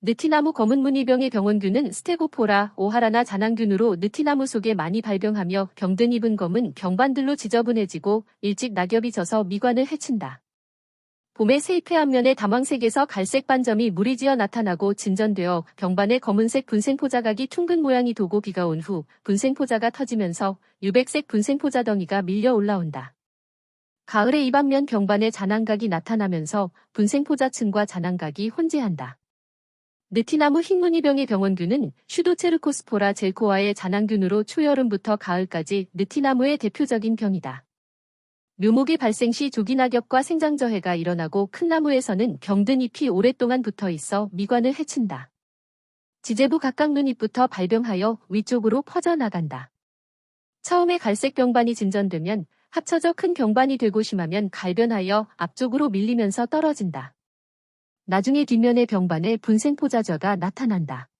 느티나무 검은 무늬병의 병원균은 스테고포라, 오하라나 자낭균으로 느티나무 속에 많이 발병하며 병든 입은 검은 병반들로 지저분해지고 일찍 낙엽이 져서 미관을 해친다. 봄에 세잎의 앞면에 담황색에서 갈색 반점이 무리지어 나타나고 진전되어 병반에 검은색 분생포자각이 퉁근 모양이 도고 비가 온 후 분생포자가 터지면서 유백색 분생포자 덩이가 밀려 올라온다. 가을에 이 반면 병반에 잔황각이 나타나면서 분생포자층과 잔황각이 혼재한다. 느티나무 흰무늬병의 병원균은 슈도체르코스포라 젤코아의 잔황균으로 초여름부터 가을까지 느티나무의 대표적인 병이다. 묘목이 발생 시 조기 낙엽과 생장저해가 일어나고 큰 나무에서는 병든 잎이 오랫동안 붙어 있어 미관을 해친다. 지제부 각각 눈잎부터 발병하여 위쪽으로 퍼져나간다. 처음에 갈색 병반이 진전되면 합쳐져 큰 병반이 되고 심하면 갈변하여 앞쪽으로 밀리면서 떨어진다. 나중에 뒷면의 병반에 분생포자저가 나타난다.